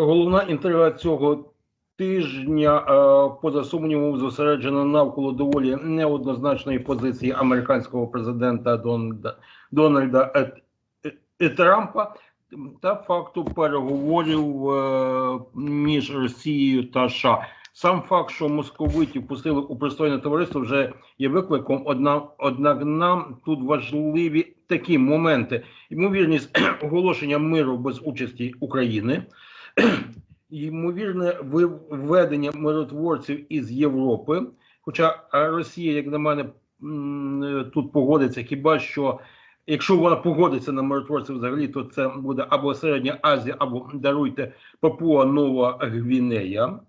Головна інтрига цього тижня, е, поза сумнівом, зосереджена навколо доволі неоднозначної позиції американського президента Дональда, Дональда Е- Е- Трампа та факту переговорів між Росією та США. Сам факт, що московиті впустили у пристойне товариство, вже є викликом. Одна, однак нам тут важливі такі моменти: ймовірність оголошення миру без участі України, ймовірне виведення миротворців із Європи. Хоча Росія, як на мене, е, тут погодиться, хіба що якщо вона погодиться на миротворців взагалі, то це буде або Середня Азія, або даруйте Папуа Нова Гвінея.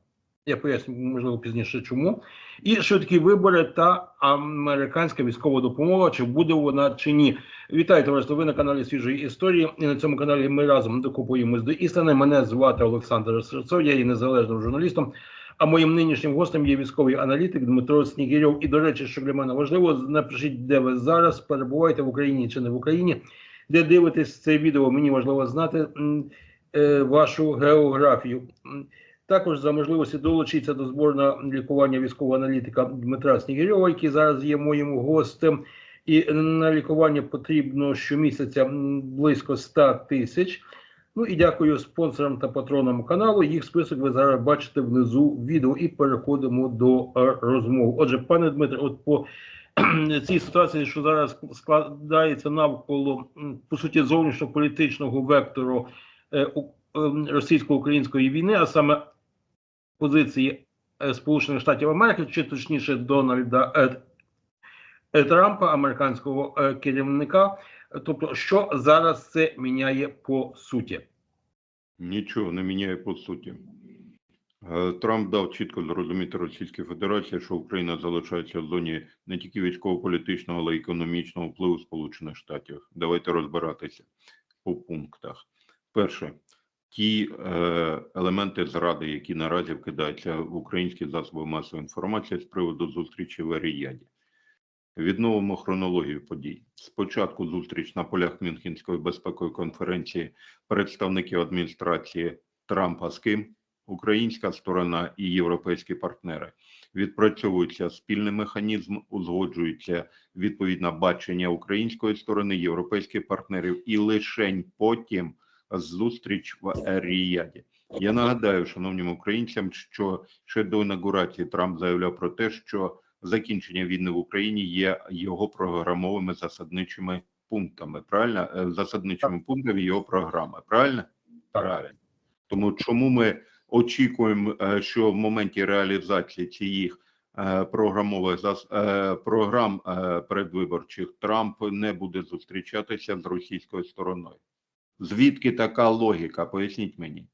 Я поясню, можливо, пізніше чому. І швидкі вибори та американська військова допомога, чи буде вона чи ні. Вітаю, товариство. Ви на каналі свіжої історії. І на цьому каналі ми разом докупуємось до істини. Мене звати Олександр Серцов, я є незалежним журналістом. А моїм нинішнім гостем є військовий аналітик Дмитро Снігірьов. І до речі, що для мене важливо, напишіть, де ви зараз перебуваєте в Україні чи не в Україні, де дивитесь це відео. Мені важливо знати е, вашу географію. Також за можливості долучитися до зборного лікування військового аналітика Дмитра Снігирьова, який зараз є моїм гостем. І на лікування потрібно щомісяця близько 100 тисяч. Ну і дякую спонсорам та патронам каналу. Їх список ви зараз бачите внизу відео і переходимо до розмов. Отже, пане Дмитре, от по цій ситуації, що зараз складається навколо по суті зовнішньополітичного вектору е, ем, російсько-української війни, а саме позиції е, Сполучених Штатів Америки, чи точніше Дональда Е, Е, Трампа, американського керівника. Тобто, що зараз це міняє по суті? Нічого не міняє по суті. Трамп дав чітко зрозуміти Російській Федерації, що Україна залишається в зоні не тільки військово-політичного, але й економічного впливу Сполучених Штатів. Давайте розбиратися по пунктах. Перше, ті е, елементи зради, які наразі вкидаються в українські засоби масової інформації з приводу зустрічі в Аріяді. Відновимо хронологію подій. Спочатку зустріч на полях Мюнхенської безпекової конференції представників адміністрації Трампа з ким українська сторона і європейські партнери. Відпрацьовується спільний механізм, узгоджується відповідне бачення української сторони, європейських партнерів, і лишень потім зустріч в Ріяді. Я нагадаю, шановним українцям, що ще до інаугурації Трамп заявляв про те, що закінчення війни в Україні є його програмовими засадничими пунктами. Правильно, Е, засадничими пунктами його програми. Правильно? Правильно. Тому чому ми очікуємо, е, що в моменті реалізації цих е, програмових зас- програм передвиборчих Трамп не буде зустрічатися з російською стороною? Звідки така логіка? Поясніть мені.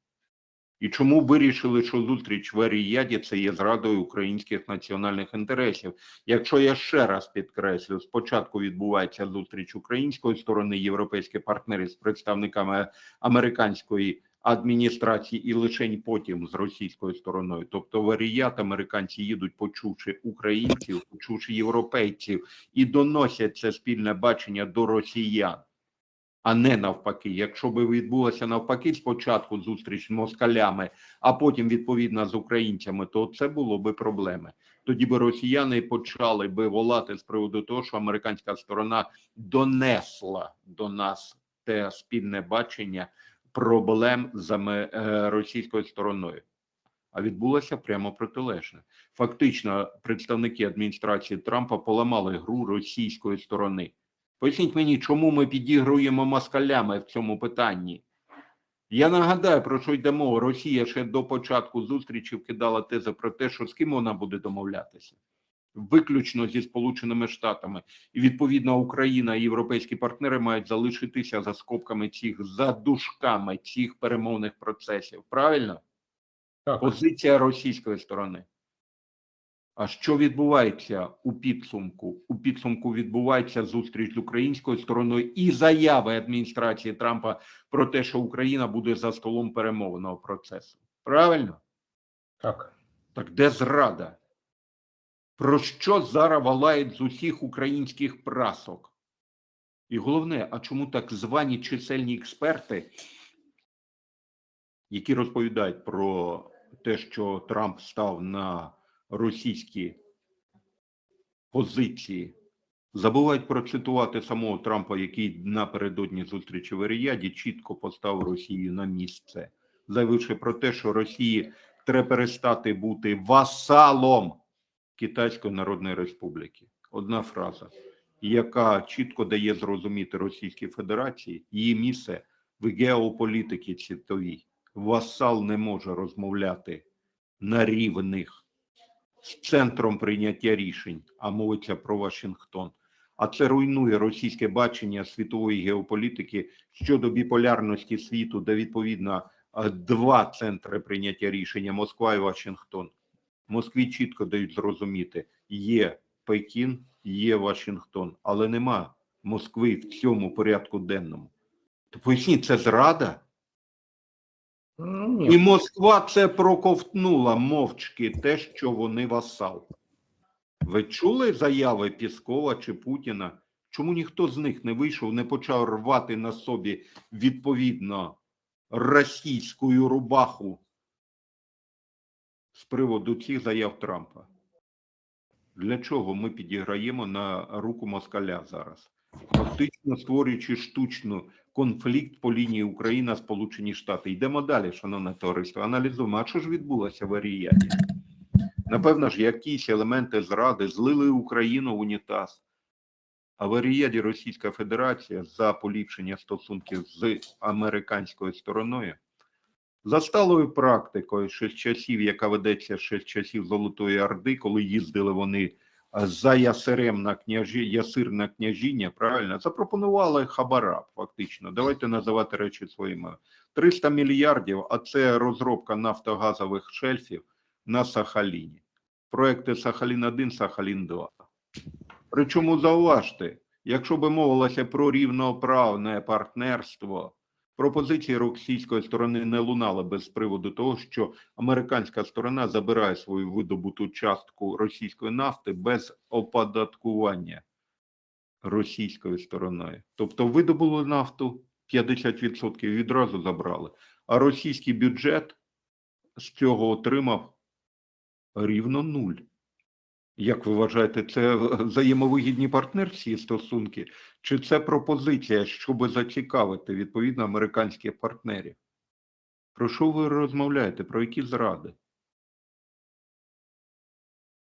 І чому вирішили, що зустріч в Аріяді це є зрадою українських національних інтересів? Якщо я ще раз підкреслю, спочатку відбувається зустріч української сторони, європейські партнери з представниками американської адміністрації і лише потім з російською стороною. Тобто в Аріяд американці їдуть, почувши українців, почувши європейців, і доносять це спільне бачення до росіян а не навпаки. Якщо би відбулося навпаки, спочатку зустріч з москалями, а потім відповідно з українцями, то це було би проблеми. Тоді би росіяни почали би волати з приводу того, що американська сторона донесла до нас те спільне бачення проблем з е, російською стороною. А відбулося прямо протилежне. Фактично, представники адміністрації Трампа поламали гру російської сторони. Поясніть мені, чому ми підігруємо москалями в цьому питанні? Я нагадаю, про що йде мова. Росія ще до початку зустрічі вкидала тези про те, що з ким вона буде домовлятися. Виключно зі Сполученими Штатами. І відповідно Україна і європейські партнери мають залишитися за скобками цих, за дужками цих перемовних процесів. Правильно? Так, Позиція російської сторони. А що відбувається у підсумку? У підсумку відбувається зустріч з українською стороною і заяви адміністрації Трампа про те, що Україна буде за столом перемовного процесу. Правильно? так. Так де зрада? Про що зараз валають з усіх українських прасок? І головне, а чому так звані чисельні експерти які розповідають про те, що Трамп став на російські позиції, забувають процитувати самого Трампа, який напередодні зустрічі в Ріяді чітко поставив Росію на місце, заявивши про те, що Росії треба перестати бути васалом Китайської Народної Республіки. Одна фраза, яка чітко дає зрозуміти Російській Федерації її місце в геополітиці світовій. Васал не може розмовляти на рівних з центром прийняття рішень, а мовиться про Вашингтон. А це руйнує російське бачення світової геополітики щодо біполярності світу, де відповідно е, два центри прийняття рішення Москва і Вашингтон. Москві чітко дають зрозуміти, є Пекін, є Вашингтон, але нема Москви в цьому порядку денному. То поясніть, це зрада? Ну. І Москва це проковтнула мовчки те, що вони васал. Ви чули заяви Піскова чи Путіна? Чому ніхто з них не вийшов, не почав рвати на собі відповідно російську рубаху з приводу цих заяв Трампа? Для чого ми підіграємо на руку москаля зараз? Фактично створюючи штучну конфлікт по лінії Україна Сполучені Штати. Йдемо далі, шановне товариство. Аналізуємо, а що ж відбулося в Аріяді? Напевно ж, якісь елементи зради злили Україну в унітаз. А в Аріяді Російська Федерація за поліпшення стосунків з американською стороною за сталою практикою з часів, яка ведеться ще з часів Золотої Орди, коли їздили вони за ясирем на княжі, ясир на княжіння, правильно, запропонували хабара, фактично. Давайте називати речі своїми. 300 мільярдів, а це розробка нафтогазових шельфів на Сахаліні. Проекти Сахалін-1, Сахалін-2. Причому зауважте, якщо би мовилося про рівноправне партнерство, пропозиції російської сторони не лунали без приводу того, що американська сторона забирає свою видобуту частку російської нафти без оподаткування російською стороною. Тобто видобули нафту 50% і відразу забрали. А російський бюджет з цього отримав рівно нуль. Як ви вважаєте, це взаємовигідні партнерські стосунки, чи це пропозиція, щоб зацікавити відповідно американських партнерів? Про що ви розмовляєте? Про які зради?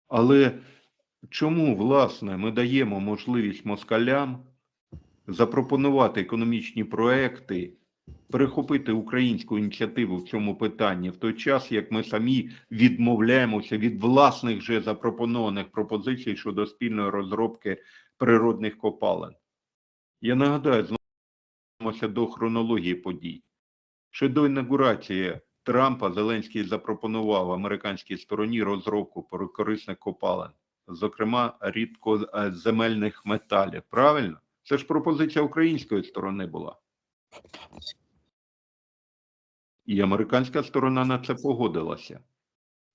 Але чому, власне, ми даємо можливість москалям запропонувати економічні проекти, перехопити українську ініціативу в цьому питанні, в той час, як ми самі відмовляємося від власних же запропонованих пропозицій щодо спільної розробки природних копалин? Я нагадаю, знову до хронології подій. Ще до інаугурації Трампа Зеленський запропонував американській стороні розробку корисних копалин, зокрема рідкоземельних металів. Правильно? Це ж пропозиція української сторони була. І американська сторона на це погодилася.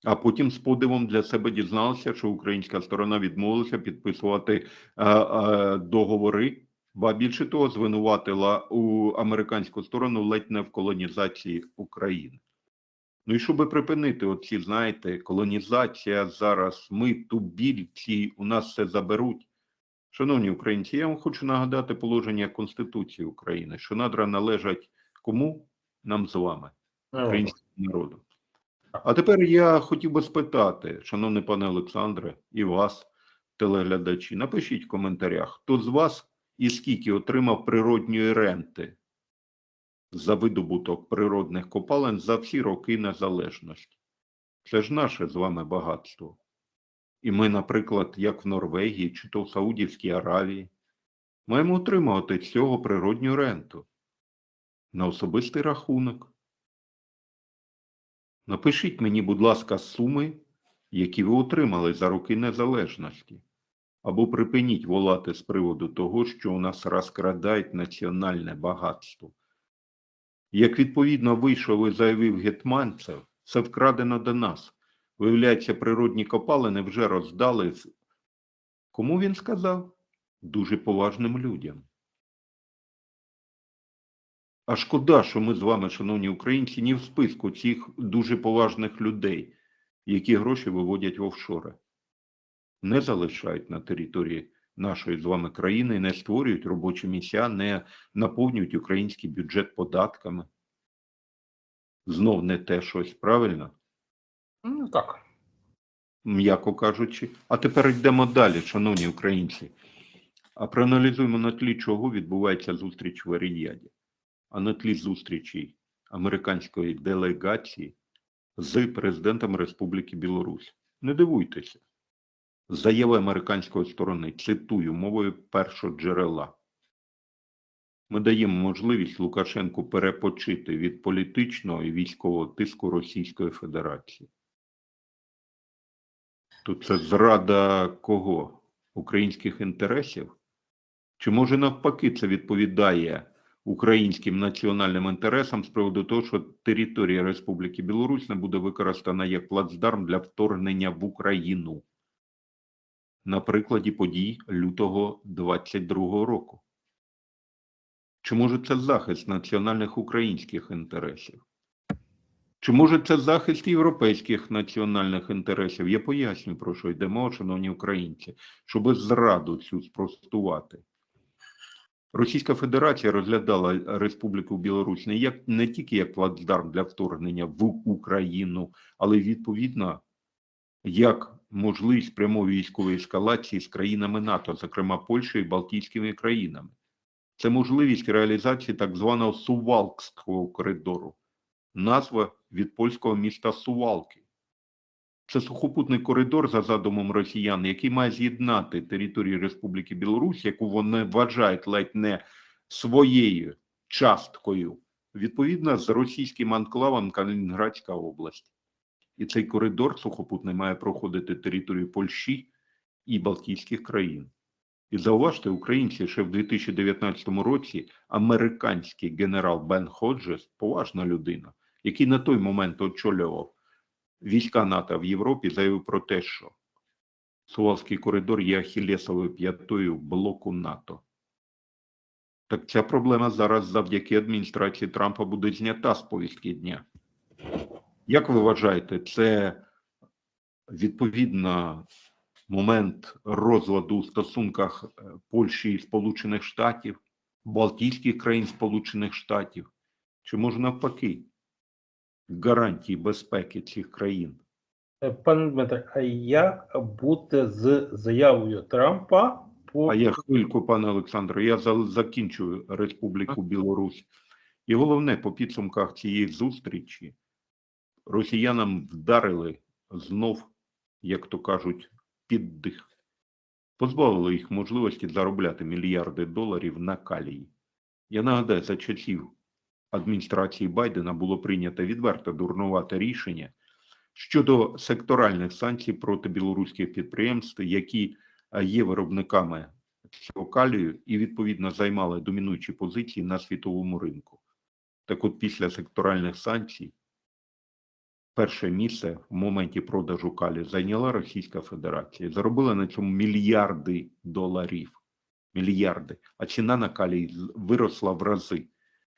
А потім з подивом для себе дізналася, що українська сторона відмовилася підписувати е, е, договори, ба більше того, звинуватила у американську сторону ледь не в колонізації України. Ну і щоб припинити оці, знаєте, колонізація зараз, ми тубільці, у нас все заберуть. Шановні українці, я вам хочу нагадати положення Конституції України, що надра належать кому? Нам з вами, українському народу. А тепер я хотів би спитати, шановний пане Олександре, і вас, телеглядачі, напишіть в коментарях, хто з вас і скільки отримав природньої ренти за видобуток природних копалин за всі роки незалежності. Це ж наше з вами багатство. І ми, наприклад, як в Норвегії чи то в Саудівській Аравії, маємо отримувати з цього природню ренту на особистий рахунок. Напишіть мені, будь ласка, суми, які ви отримали за роки незалежності, або припиніть волати з приводу того, що у нас розкрадають національне багатство. Як відповідно вийшов і заявив Гетманцев, це вкрадено до нас. Виявляється, природні копалини вже роздали. Кому він сказав? Дуже поважним людям. А шкода, що ми з вами, шановні українці, ні в списку цих дуже поважних людей, які гроші виводять в офшори, не залишають на території нашої з вами країни, не створюють робочі місця, не наповнюють український бюджет податками. Знов не те щось, правильно? Ну так. м'яко кажучи. А тепер йдемо далі, шановні українці. А проаналізуємо на тлі, чого відбувається зустріч в Аріяді, а на тлі зустрічі американської делегації з президентом Республіки Білорусь. Не дивуйтеся. Заяви американської сторони, цитую мовою першого джерела. Ми даємо можливість Лукашенку перепочити від політичного і військового тиску Російської Федерації. То це зрада кого? Українських інтересів? Чи може навпаки це відповідає українським національним інтересам з приводу того, що територія Республіки Білорусь не буде використана як плацдарм для вторгнення в Україну? На прикладі подій лютого 22 року. Чи може це захист національних українських інтересів? Чи може це захист європейських національних інтересів? Я поясню, про що йде мова, шановні українці, щоб зраду цю спростувати. Російська Федерація розглядала Республіку Білорусь не, як, не тільки як плацдарм для вторгнення в Україну, але відповідно як можливість прямої військової ескалації з країнами НАТО, зокрема Польщею і Балтійськими країнами. Це можливість реалізації так званого Сувалкського коридору назва від польського міста Сувалки. Це сухопутний коридор за задумом росіян, який має з'єднати територію Республіки Білорусь, яку вони вважають ледь не своєю часткою, відповідно з російським анклавом Калінінградська область. І цей коридор сухопутний має проходити територію Польщі і Балтійських країн. І зауважте, українці ще в 2019 році американський генерал Бен Ходжес, поважна людина, який на той момент очолював війська НАТО в Європі, заявив про те, що Сувалський коридор є ахілесовою п'ятою блоку НАТО. Так ця проблема зараз завдяки адміністрації Трампа буде знята з повістки дня. Як ви вважаєте, це відповідно момент розладу у стосунках е, Польщі і Сполучених Штатів, Балтійських країн Сполучених Штатів, чи може навпаки гарантії безпеки цих країн? Е, Пане Дмитре, а як бути з заявою Трампа по А я хвильку, пане Олександре, я за- закінчую Республіку Білорусь. І головне, по підсумках цієї зустрічі росіянам вдарили знов, як то кажуть, під дих. Позбавили їх можливості заробляти мільярди доларів на калії. Я нагадаю, за часів адміністрації Байдена було прийнято відверто дурнувате рішення щодо секторальних санкцій проти білоруських підприємств, які е, є виробниками цього калію і відповідно займали домінуючі позиції на світовому ринку. Так от після секторальних санкцій перше місце в моменті продажу калію зайняла Російська Федерація. Заробила на цьому мільярди доларів. Мільярди. А ціна на калій виросла в рази.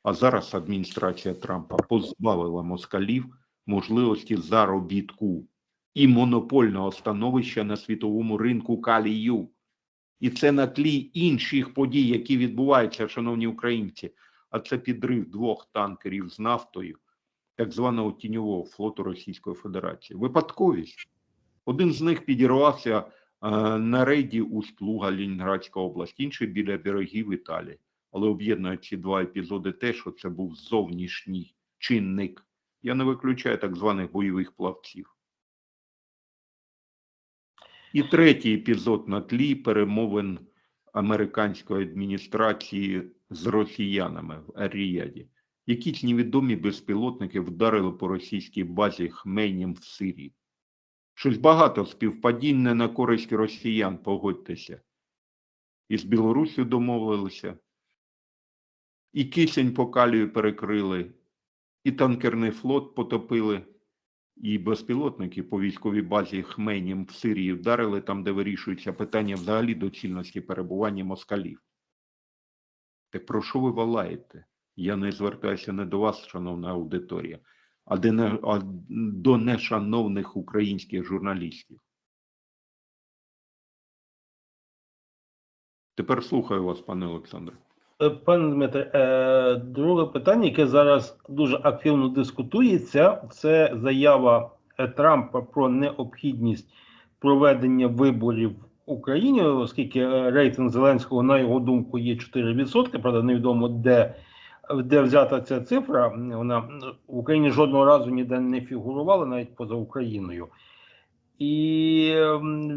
А зараз адміністрація Трампа позбавила москалів можливості заробітку і монопольного становища на світовому ринку калію. І це на тлі інших подій, які відбуваються, шановні українці. А це підрив двох танкерів з нафтою, так званого тіньового флоту Російської Федерації. Випадковість. Один з них підірвався е, на рейді у Стлуга, Лінінградська область, інший біля берегів Італії. Але об'єднує ці два епізоди те, що це був зовнішній чинник. Я не виключаю так званих бойових плавців. І третій епізод на тлі перемовин американської адміністрації з росіянами в Аріяді. Якісь невідомі безпілотники вдарили по російській базі Хмейнім в Сирії. Щось багато співпадінь не на користь росіян, погодьтеся. І з Білоруссю домовилися, і кисень по калію перекрили, і танкерний флот потопили, і безпілотники по військовій базі Хмейнім в Сирії вдарили там, де вирішується питання взагалі доцільності перебування москалів. Так про що ви валаєте? Я не звертаюся не до вас, шановна аудиторія, а до нешановних українських журналістів. Тепер слухаю вас, пане Олександре. Е, Пане Дмитре, е, друге питання, яке зараз дуже активно дискутується, це заява е, Трампа про необхідність проведення виборів в Україні, оскільки е, рейтинг Зеленського, на його думку, є 4%, правда, невідомо де, де взята ця цифра. Вона в Україні жодного разу ніде не фігурувала, навіть поза Україною. І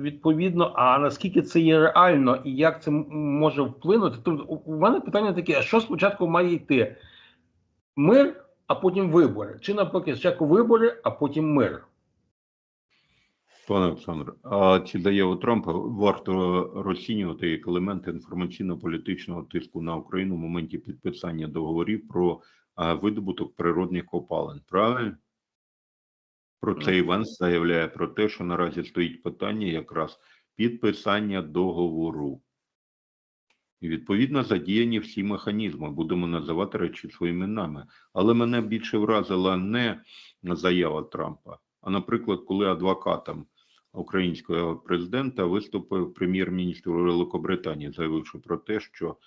відповідно, а наскільки це є реально і як це може вплинути? Тобто, у- у мене питання таке: що спочатку має йти? Мир, а потім вибори? Чи навпаки, спочатку вибори, а потім мир? Пане Олександре, а ці заяви Трампа варто розцінювати як елемент інформаційно-політичного тиску на Україну в моменті підписання договорів про видобуток природних копалин. Правильно? Про це Іванс заявляє про те, що наразі стоїть питання якраз підписання договору. І відповідно задіяні всі механізми, будемо називати речі своїми іменами. Але мене більше вразила не заява Трампа, а, наприклад, коли адвокатам українського президента виступив прем'єр-міністр Великобританії, заявивши про те, що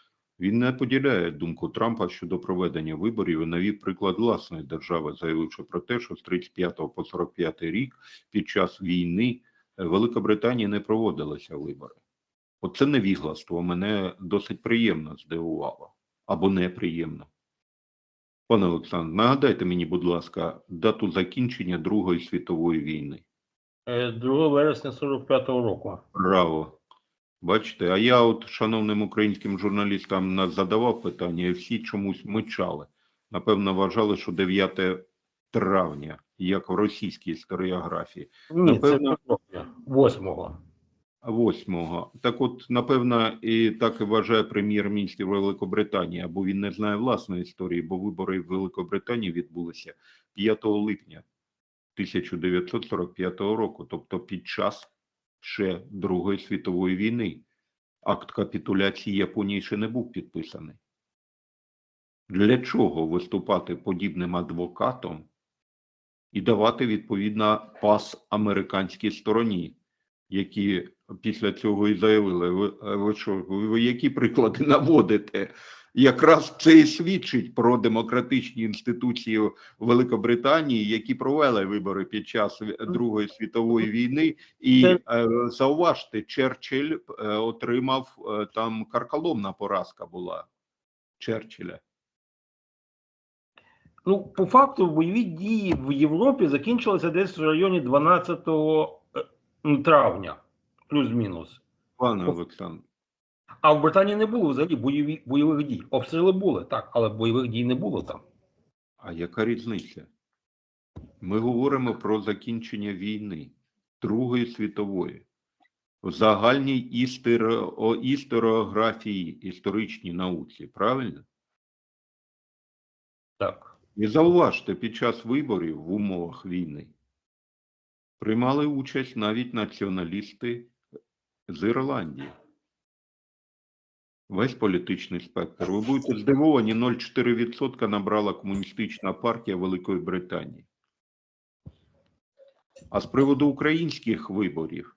він не поділяє думку Трампа щодо проведення виборів і навів приклад власної держави, заявивши про те, що з 35 по 45 рік під час війни е, Великобританії не проводилися вибори. Оце невігластво мене досить приємно здивувало або неприємно. Пане Олександр, нагадайте мені, будь ласка, дату закінчення Другої світової війни. Е, 2 вересня 45-го року. Браво. Бачите, а я от шановним українським журналістам на- задавав питання, і всі чомусь мичали. Напевно, вважали, що 9 травня, як в російській історіографії. Ні, Напевно- це 8-го. 8-го. Так от, напевно, і так і вважає прем'єр-міністр Великобританії, або він не знає власної історії, бо вибори в Великобританії відбулися 5 липня 1945 року, тобто під час ще Другої світової війни. Акт капітуляції Японії ще не був підписаний. Для чого виступати подібним адвокатом і давати відповідно пас американській стороні? які після цього і заявили, ви, ви що, ви які приклади наводите? Якраз це і свідчить про демократичні інституції Великобританії, які провели вибори під час Другої світової війни. І е, зауважте, Черчилль е, отримав е, там карколомна поразка була Черчилля. Ну, по факту, бойові дії в Європі закінчилися десь в районі 12 е, травня, плюс-мінус. Пане. Олександр, А в Британії не було взагалі бойові, бойових дій. Обстріли були, так, але бойових дій не було там. А яка різниця? Ми говоримо про закінчення війни Другої світової. В загальній істеро, о, історіографії, історичній науці, правильно? Так. І зауважте, під час виборів в умовах війни приймали участь навіть націоналісти з Ірландії. Весь політичний спектр. Ви будете здивовані, 0,4% набрала комуністична партія Великої Британії. А з приводу українських виборів,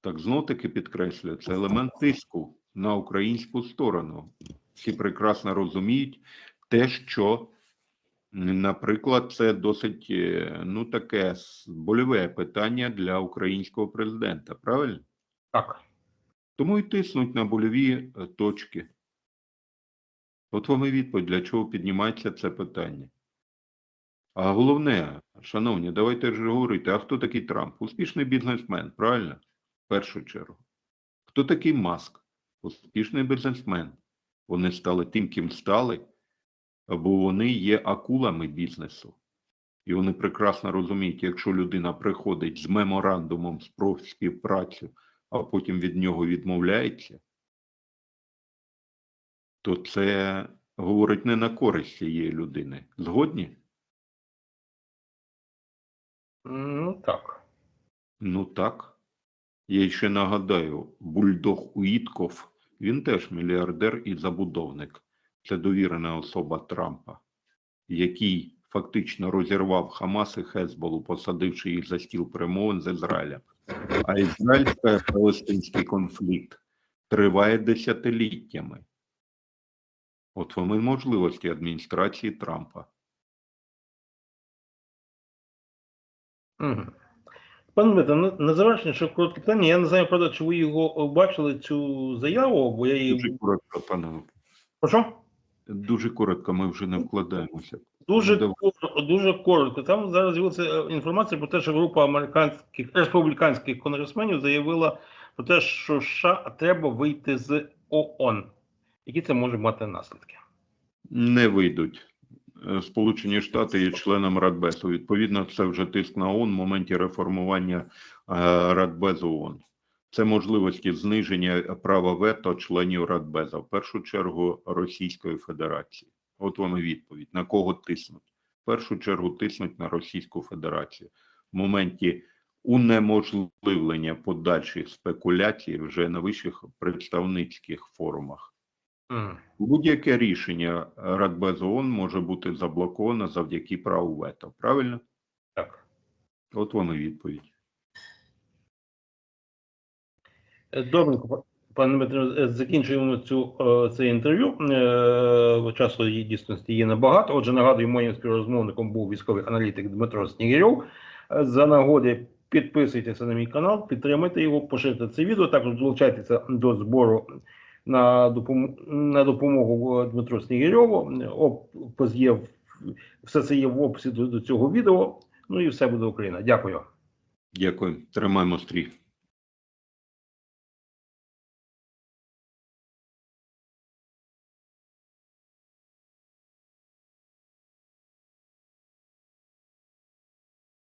так знов таки підкреслюю, це елемент тиску на українську сторону. Всі прекрасно розуміють те, що, наприклад, це досить е, ну таке больове питання для українського президента, правильно? Так. Тому і тиснуть на больові е, точки. От вам і відповідь, для чого піднімається це питання. А головне, шановні, давайте ж говорити, а хто такий Трамп? Успішний бізнесмен, правильно? В першу чергу. Хто такий Маск? Успішний бізнесмен. Вони стали тим, ким стали, бо вони є акулами бізнесу. І вони прекрасно розуміють, якщо людина приходить з меморандумом про співпрацю, а потім від нього відмовляється, то це говорить не на користь цієї людини. Згодні? Ну, так. Ну так. Я ще нагадаю, бульдог Уітков, він теж мільярдер і забудовник. це довірена особа Трампа, який фактично розірвав Хамас і Хезболу, посадивши їх за стіл перемовин з Ізраїлем. А ізраїльсько-палестинський конфлікт триває десятиліттями. От вам можливості адміністрації Трампа. Мгм. Пане Дмитро, на, завершення ще коротке питання. Я не знаю, правда, чи ви його бачили цю заяву, бо я її. Дуже коротко, пане. Прошу? Дуже коротко, ми вже не вкладаємося. Дуже коротко, дуже коротко. Там зараз з'явилася е, інформація про те, що група американських республіканських конгресменів заявила про те, що США треба вийти з ООН. Які це може мати наслідки? Не вийдуть. Е, Сполучені Штати є членом Радбезу. Відповідно, це вже тиск на ООН в моменті реформування е, Радбезу ООН. Це можливості зниження права вето членів Радбеза, в першу чергу Російської Федерації. От вам і відповідь. На кого тиснуть? В першу чергу тиснуть на Російську Федерацію. В моменті унеможливлення подальших спекуляцій вже на вищих представницьких форумах. Мгм. Будь-яке рішення Радбезу ООН може бути заблоковано завдяки праву вето. Правильно? Так. От вам і відповідь. Е, Добренько, пане Дмитро, е, закінчуємо цю е, це інтерв'ю. Е, Часу її дійсності є небагато. Отже, нагадую, моїм співрозмовником був військовий аналітик Дмитро Снігирьов. За нагоди підписуйтеся на мій канал, підтримайте його, поширте це відео. Також долучайтеся до збору на допомогу, на допомогу Дмитру Снігирьову. Є все це є в описі до, до цього відео. Ну і все буде Україна. Дякую. Дякую. Тримаємо стрій.